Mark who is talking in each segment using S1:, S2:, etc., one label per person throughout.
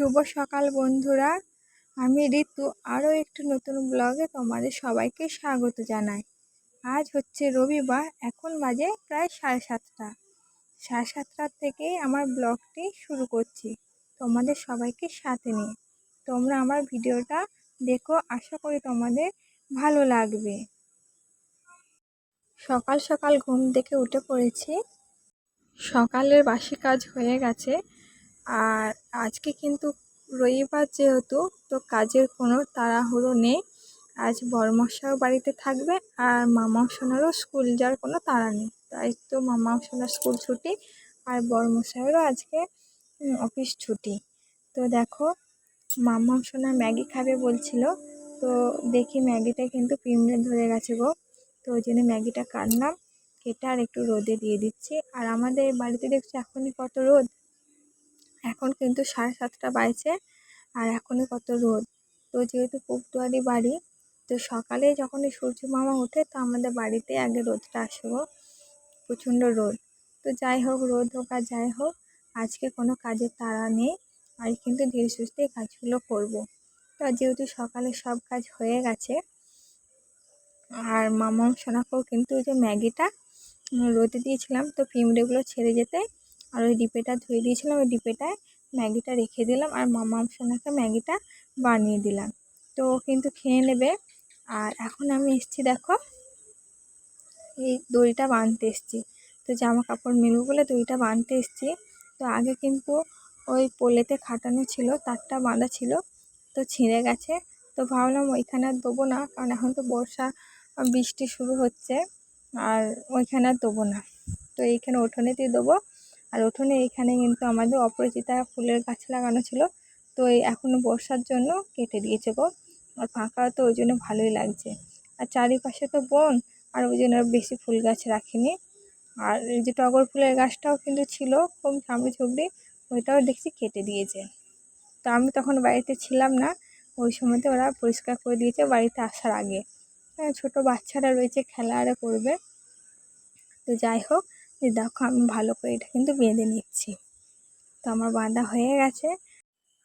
S1: শুভ সকাল বন্ধুরা। আমি ঋতু, আরও একটি নতুন ব্লগে তোমাদের সবাইকে স্বাগত জানাই। আজ হচ্ছে রবিবার, এখন বাজে প্রায় সাড়ে সাতটা। সাড়ে সাতটার থেকেই আমার ব্লগটি শুরু করছি, তোমাদের সবাইকে সাথে নিয়ে। তোমরা আমার ভিডিওটা দেখো, আশা করি তোমাদের ভালো লাগবে। সকাল সকাল ঘুম থেকে উঠে পড়েছি। সকালের বাসি কাজ হয়ে গেছে। আর আজকে কিন্তু রবিবার যেহেতু, তো কাজের কোনো তাড়াহুড়ো নেই। আজ বড়মশাইও বাড়িতে থাকবে আর মামা সোনারও স্কুল যাওয়ার কোনো তাড়া নেই। তাই তো মামা সোনার স্কুল ছুটি আর বড়মশাইয়েরও আজকে অফিস ছুটি। তো দেখো মামা সোনা ম্যাগি খাবে বলছিল। তো দেখি ম্যাগিটা কিন্তু পিমড়ে ধরে গেছে গো। তো ওই জন্য ম্যাগিটা কাটলাম, কেটে আর একটু রোদে দিয়ে দিচ্ছি। আর আমাদের বাড়িতে দেখছি এখনই কত রোদ। এখন কিন্তু সাড়ে সাতটা বাজছে আর এখনই কত রোদ। তো যেহেতু পুবদুয়ারি বাড়ি, তো সকালে যখনই সূর্য মামা ওঠে, তো আমাদের বাড়িতে আগে রোদটা আসব প্রচণ্ড রোদ। তো যাই হোক, রোদ হোক আর যাই হোক, আজকে কোনো কাজের তাড়া নেই। আজ কিন্তু ধীরে সুস্থে কাজগুলো করব। তো যেহেতু সকালে সব কাজ হয়ে গেছে, আর মামা সোনাকেও কিন্তু ওই যে ম্যাগিটা, রোদে দিয়েছিলাম, তো পিঁমড়েগুলো ছেড়ে যেতে আর ওই ডিপেটা ধুয়ে দিয়েছিলাম, ওই ডিপেটায় ম্যাগিটা রেখে দিলাম আর মামা সোনাকে ম্যাগিটা বানিয়ে দিলাম। তো কিন্তু খেয়ে নেবে। আর এখন আমি এসছি, দেখো, এই দড়িটা বাঁধতে এসছি। তো জামা কাপড় মেলবো বলে দড়িটা বাঁধতে এসছি। তো আগে কিন্তু ওই পোলেতে খাটানো ছিল, তারটা বাঁধা ছিল, তো ছিঁড়ে গেছে। তো ভাবলাম ওইখানে আর দেবো না, কারণ এখন তো বর্ষা, বৃষ্টি শুরু হচ্ছে, আর ওইখানে আর দেবো না। তো এইখানে উঠোনেতেই দেবো। আর উঠোনে এইখানে কিন্তু আমাদের অপরাজিতা ফুলের গাছ লাগানো ছিল, তো এই এখনও বর্ষার জন্য কেটে দিয়েছে গো। আর ফাঁকা তো ওই জন্য ভালোই লাগছে। আর চারিপাশে তো বন, আর ওই জন্য বেশি ফুল গাছ রাখিনি। আর এই যে টগর ফুলের গাছটাও কিন্তু ছিল খুব ঝামড়ি ঝুবড়ি ওইটাও দেখছি কেটে দিয়েছে। তো আমি তখন বাড়িতে ছিলাম না, ওই সময়তে ওরা পরিষ্কার করে দিয়েছে বাড়িতে আসার আগে। হ্যাঁ ছোটো বাচ্চারা রয়েছে খেলা আরে করবে। তো যাই হোক যে দেখো আমি ভালো করে এটা কিন্তু বেঁধে নিচ্ছি। তো আমার বাঁধা হয়ে গেছে।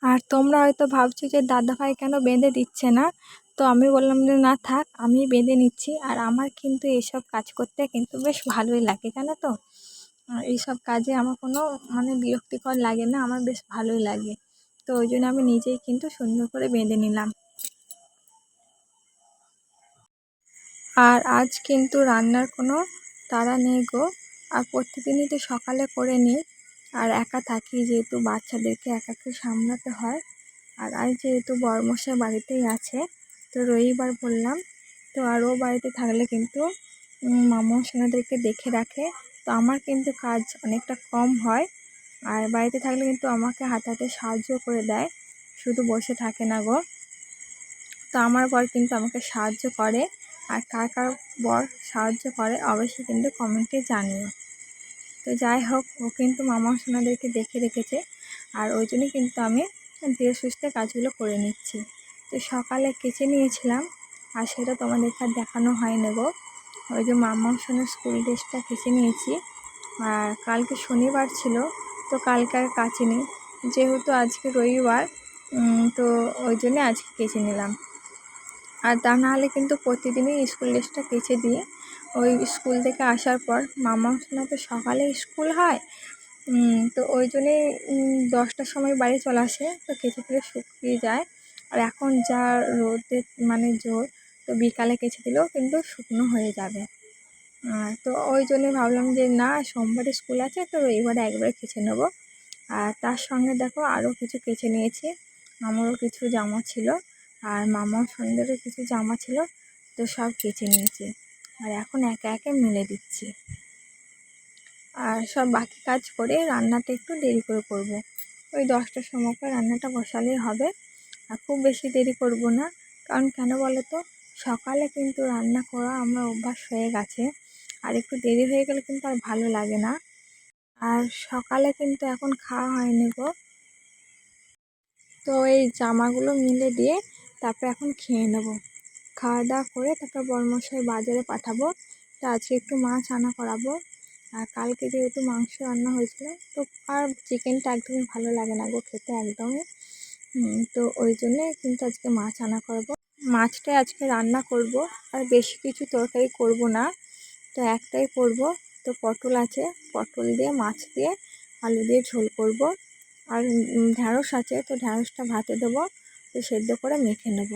S1: আর তোমরা হয়তো ভাবছ যে দাদাভাই কেন বেঁধে দিচ্ছে না? তো আমি বললাম যে না থাক, আমি বেঁধে নিচ্ছি। আর আমার কিন্তু এইসব কাজ করতে কিন্তু বেশ ভালোই লাগে, জানো তো? এইসব কাজে আমার কোনো মানে বিরক্তিকর লাগে না, আমার বেশ ভালোই লাগে। তো ওই জন্য আমি নিজেই কিন্তু সুন্দর করে বেঁধে নিলাম। আর আজ কিন্তু রান্নার কোনো তাড়া নেই গো। আর প্রতিদিনই তো সকালে করে নিই। আর একা থাকি যেহেতু বাচ্চাদেরকে একাকে সামলাতে হয়। আর আজ যেহেতু বড়মশাই বাড়িতেই আছে, তো রবিবার বললাম, তো আরও বাড়িতে থাকলে কিন্তু মামা সোনাদেরকে দেখে রাখে। তো আমার কিন্তু কাজ অনেকটা কম হয়। আর বাড়িতে থাকলে কিন্তু আমাকে হাতে হাতে সাহায্য করে দেয়। শুধু বসে থাকে না গো। তো আমার বর কিন্তু আমাকে সাহায্য করে। আর কার কার বর সাহায্য করে, অবশ্যই কিন্তু কমেন্টে জানিও। তো যাই হোক, ও কিন্তু মামা সোনাদেরকে দেখে রেখেছে আর ওই জন্যই কিন্তু আমি ধীরে সুস্থে কাজগুলো করে নিচ্ছি। তো সকালে কেচে নিয়েছিলাম আর সেটা তোমাদেরকে আর দেখানো হয় গো। ওই যে মামা সোনার স্কুল ড্রেসটা কেচে নিয়েছি আর কালকে শনিবার ছিল, তো কালকে আর কাচিনি। যেহেতু আজকে রবিবার তো ওই জন্যে আজকে কেচে নিলাম। আর তা নাহলে কিন্তু প্রতিদিনই স্কুল ড্রেসটা কেচে দিই। ওই স্কুল থেকে আসার পর মামা সোনা তো সকালে স্কুল হয়। তো ওই জন্যে দশটার সময় বাড়ি চলে আসে। তো কেচে দিলে শুকিয়ে যায়। আর এখন যা রোদে মানে জোর, তো বিকালে কেঁচে দিলেও কিন্তু শুকনো হয়ে যাবে। তো ওই জন্যে ভাবলাম যে, না, সোমবারে স্কুল আছে, তো রবিবারে একবারে কেচে নেব। আর তার সঙ্গে দেখো আরও কিছু কেচে নিয়েছি। আমারও কিছু জামা ছিল। আর মামা সন্ধ্যেরও কিছু জামা ছিল। তো সব কেচে নিয়েছি। আর এখন একে একে মেলে দিচ্ছি। আর সব বাকি কাজ করে রান্নাটা একটু দেরি করে করব। ওই দশটার সময় করে রান্নাটা বসালেই হবে। আর খুব বেশি দেরি করব না। কারণ কেন বলো তো সকালে কিন্তু রান্না করা আমার অভ্যাস হয়ে গেছে। আর একটু দেরি হয়ে গেলে কিন্তু আর ভালো লাগে না। আর সকালে কিন্তু এখন খাওয়া হয়নি গো। তো এই জামাগুলো মিলে দিয়ে তারপরে এখন খেয়ে নেব। খাওয়া দাওয়া করে তারপর বরমশাই বাজারে পাঠাবো। তো আজকে একটু মাছ আনা করাবো। আর কালকে যেহেতু মাংস রান্না হয়েছিল, তো আর চিকেনটা একদমই ভালো লাগে না গো খেতে একদমই। তো ওই জন্যে কিন্তু আজকে মাছ আনা করব। মাছটাই আজকে রান্না করব, আর বেশি কিছু তরকারি করব না। তো একটাই করব, তো পটল আছে। পটল দিয়ে, মাছ দিয়ে, আলু দিয়ে ঝোল করব। আর ঢ্যাঁড়স আছে, তো ঢ্যাঁড়সটা ভাতে দেবো, তো সেদ্ধ করে মেখে নেব।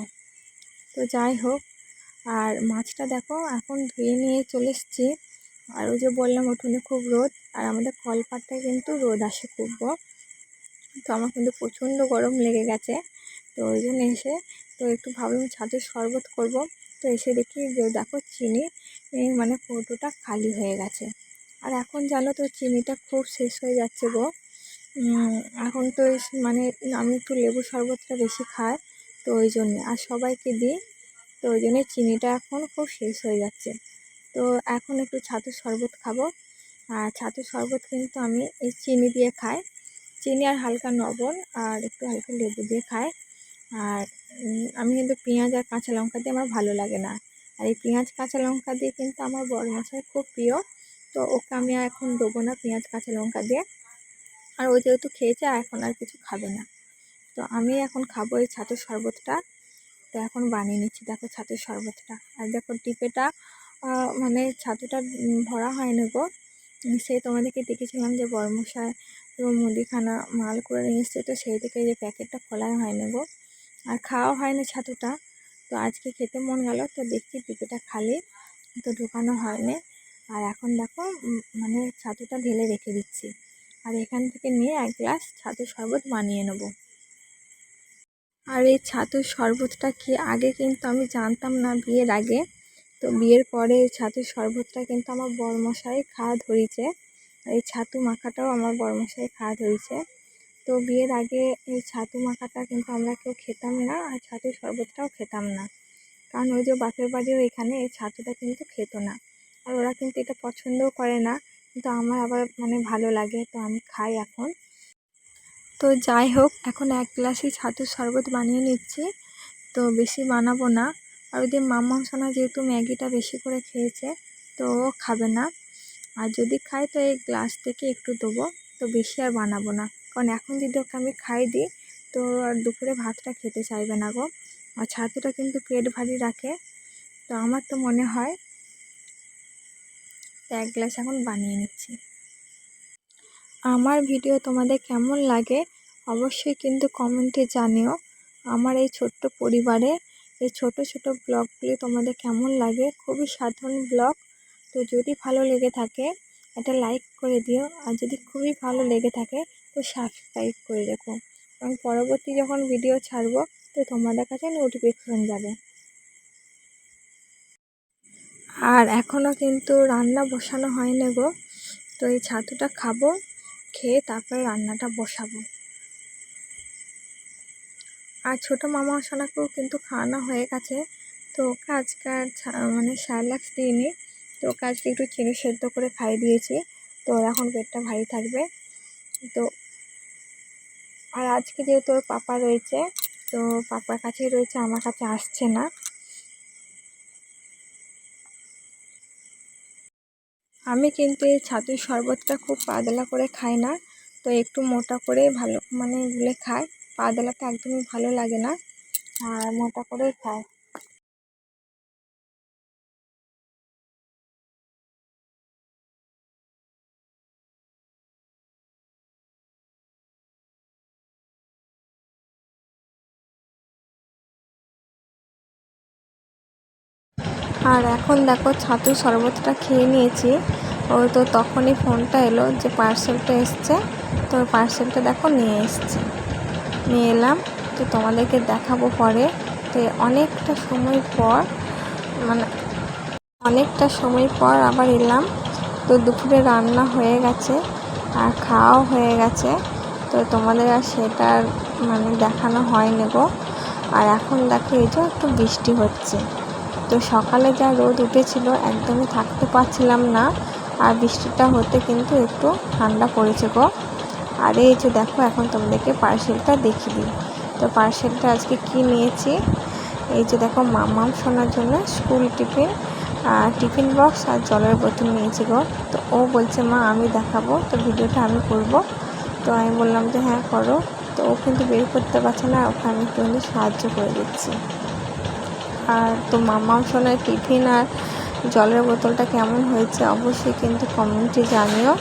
S1: তো যাই হোক, আর মাছটা দেখো এখন ধুয়ে নিয়ে চলে এসেছি। আর ওই যে বললাম উঠোনে খুব রোদ, আর আমাদের কলপাড়টায় কিন্তু রোদ আসে খুব। তো আমার কিন্তু প্রচণ্ড গরম লেগে গেছে, তো ওই জন্য এসে তো একটু ভাবলাম ছাদের শরবত করব। তো এসে দেখি যে দেখো চিনি মানে কৌটোটা খালি হয়ে গেছে। আর এখন জানো তো চিনিটা খুব শেষ হয়ে যাচ্ছে গো। এখন তো মানে আমি একটু লেবু শরবতটা বেশি খাই। তো ওই জন্যে। আর সবাইকে দিই তো ওই জন্যে চিনিটা এখন খুব শেষ হয়ে যাচ্ছে। তো এখন একটু ছাতুর শরবত খাব। আর ছাতুর শরবত কিন্তু আমি এই চিনি দিয়ে খাই। চিনি আর হালকা লবণ আর একটু হালকা লেবু দিয়ে খাই। আর আমি কিন্তু পেঁয়াজ আর কাঁচা লঙ্কা দিয়ে আমার ভালো লাগে না। আর এই পেঁয়াজ, কাঁচা লঙ্কা দিয়ে কিন্তু আমার বড় মশাই খুব প্রিয়। তো ওকে আমি এখন দেবো না পেঁয়াজ, কাঁচা লঙ্কা দিয়ে। আর ও যেহেতু খেয়েছে এখন আর কিছু খাবে না। তো আমি এখন খাব এই ছাতুর শরবতটা। তো এখন বানিয়ে নিচ্ছি দেখো ছাতুর শরবতটা। আর দেখো টিপেটা মানে ছাতুটা ভরা হয় না গো। উম, সে তোমাদেরকে দেখেছিলাম যে বর্মশায় এবং মুদিখানা মাল করে নিয়ে তো সেই থেকে যে প্যাকেটটা খোলাই হয় না গো। আর খাওয়া হয় না ছাতুটা। তো আজকে খেতে মন গেল তো দেখছি টিপেটা খালি তো ঢোকানো হয়নি। আর এখন দেখো মানে ছাতুটা ঢেলে রেখে দিচ্ছি। আর এখান থেকে নিয়ে এক গ্লাস ছাতুর শরবত বানিয়ে নেব। আর এই ছাতুর শরবতটা কি? আগে কিন্তু আমি জানতাম না বিয়ের আগে। তো বিয়ের পরে এই ছাতুর শরবতটা কিন্তু আমার বড়মশাই খাওয়া ধরিয়েছে এই ছাতু মাখাটাও আমার বড়মশাই খাওয়া ধরিয়েছে তো বিয়ের আগে এই ছাতু মাখাটা কিন্তু আমরা কেউ খেতাম না আর ছাতুর শরবতটাও খেতাম না। কারণ ওই যে বাপের বাড়িও এখানে এই ছাতুটা কিন্তু খেত না। আর ওরা কিন্তু এটা পছন্দও করে না। কিন্তু আমার আবার মানে ভালো লাগে, তো আমি খাই এখন। তো যাই হোক, এখন এক গ্লাসই ছাতুর শরবত বানিয়ে নিচ্ছি। তো বেশি বানাবো না। আর ওদের মাম্মা সোনা যেহেতু ম্যাগিটা বেশি করে খেয়েছে, তো খাবে না। আর যদি খায়, তো এই গ্লাস থেকে একটু দেবো। তো বেশি আর বানাবো না। কারণ এখন যদি ওকে আমি খাই দিই, তো আর দুপুরে ভাতটা খেতে চাইবে না গো। আর ছাতুটা কিন্তু পেট ভারী রাখে। তো আমার তো মনে হয় এক গ্লাস এখন বানিয়ে নিচ্ছি। আমার ভিডিও তোমাদের কেমন লাগে অবশ্যই কিন্তু কমেন্টে জানিও। আমার এই ছোট্ট পরিবারে এই ছোট ছোট ব্লগগুলি তোমাদের কেমন লাগে? খুবই সাধারণ ব্লগ। তো যদি ভালো লেগে থাকে, একটা লাইক করে দিও। আর যদি খুবই ভালো লেগে থাকে, তো সাবস্ক্রাইব করে রেখো। এবং পরবর্তী যখন ভিডিও ছাড়বো, তো তোমাদের কাছে নোটিফিকেশন যাবে। আর এখনও কিন্তু রান্না বসানো হয়নি গো। তো এই ছাতুটা খাব। খেয়ে তারপরে রান্নাটা বসাবো। আর ছোটো মামা সোনাকেও কিন্তু খাওয়ানো হয়ে গেছে। তো ওকে আজকে আর ছা- মানে স্যারলাক্স দিইনি। তো ওকে আজকে একটু চিনি সেদ্ধ করে খাইয়ে দিয়েছি। তো ওর এখন পেটটা ভারী থাকবে। তো আর আজকে যেহেতু ওর পাপা রয়েছে, তো পাপার কাছেই রয়েছে, আমার কাছে আসছে না। আমি কিন্তু এই ছাতুর শরবতটা খুব পাতলা করে খাই না, তো একটু মোটা করে ভালো মানে গুলে খাই। পাতলাটা একদমই ভালো লাগে না, আর মোটা করেই খাই। আর এখন দেখো ছাতুর শরবতটা খেয়ে নিয়েছি। ও তো তখনই ফোনটা এলো যে পার্সেলটা এসছে। তো পার্সেলটা দেখো নিয়ে এসছে। নিয়ে এলাম, তো তোমাদেরকে দেখাবো পরে। তো অনেকটা সময় পর মানে অনেকটা সময় পর আবার এলাম। তো দুপুরে রান্না হয়ে গেছে আর খাওয়াও হয়ে গেছে। তো তোমাদের আর সেটা মানে দেখানো হয়নি গো। আর এখন দেখো এই যে একটু বৃষ্টি হচ্ছে। তো সকালে যা রোদ উঠেছিল, একদমই থাকতে পারছিলাম না। আর বৃষ্টিটা হতে কিন্তু একটু ঠান্ডা পড়েছে গো। আর এই যে দেখো, এখন তোমাদেরকে পার্সেলটা দেখিয়ে দিই। তো পার্সেলটা আজকে কি নিয়েছি? এই যে দেখো মামাম শোনার জন্য স্কুল টিফিন টিফিন বক্স আর জলের বোতল নিয়েছি গো। তো ও বলছে, মা, আমি দেখাবো। তো ভিডিওটা আমি করব। তো আমি বললাম যে হ্যাঁ করো। তো ও কিন্তু বের করতে পারছে না, ওকে আমি একটুখানি সাহায্য করে দিচ্ছি। আর তো মামাও সোনার টিফিন আর জলের বোতলটা কেমন হয়েছে অবশ্যই কিন্তু কমেন্টে জানিও।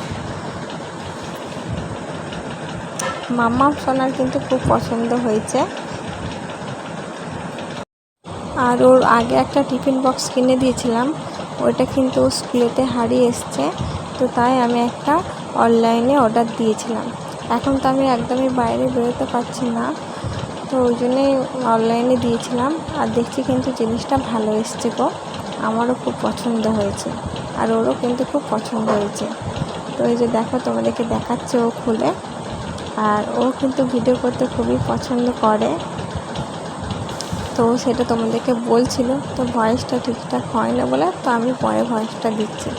S1: মামা সোনার কিন্তু খুব পছন্দ হয়েছে। আর ওর আগে একটা টিফিন বক্স কিনে দিয়েছিলাম, ওইটা কিন্তু স্কুলেতে হারিয়ে এসছে, তো তাই আমি একটা অনলাইনে অর্ডার দিয়েছিলাম। এখন তো আমি একদমই বাইরে বেরোতে পারছি না। তো ওই জন্যই অনলাইনে দিয়েছিলাম। আর দেখছি কিন্তু জিনিসটা ভালো এসছে গো। আমারও খুব পছন্দ হয়েছে। আর ওরও কিন্তু খুব পছন্দ হয়েছে। তো এই যে দেখো, তোমাদেরকে দেখাচ্ছে ও খুলে। আর ও কিন্তু ভিডিও করতে খুবই পছন্দ করে। তো সেটা তোমাদেরকে বলছিল, তো ভয়েসটা ঠিকঠাক হয় না বলে, তো আমি পরে ভয়েসটা দিচ্ছি।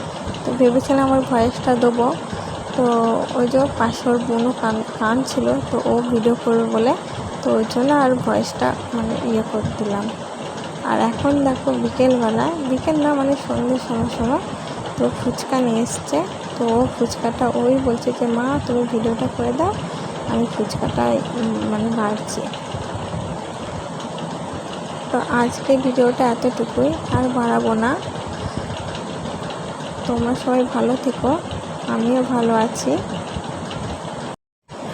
S1: তো ভেবেছিলাম আমার ভয়েসটা দেবো। তো ওই যে পাশে ওর বোনও কান কান ছিল তো ও ভিডিও করবে বলে তো ওই জন্য আর ভয়েসটা মানে ইয়ে করে দিলাম। আর এখন দেখো বিকেলবেলায় বিকেল না মানে সন্ধ্যের সময় সময় তো ফুচকা নিয়ে এসছে। তো ফুচকাটা, ওই বলছে যে, মা, তুমি ভিডিওটা করে দাও, আমি ফুচকাটা মানে বাড়ছি। তো আজকে ভিডিওটা এতটুকুই, আর বাড়াবো না। তোমরা সবাই ভালো থেকো, আমিও ভালো আছি।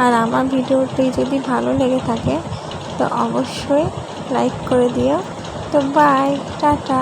S1: আর আমার ভিডিওটি যদি ভালো লেগে থাকে, তো অবশ্যই লাইক করে দিও। তো বাই টাটা।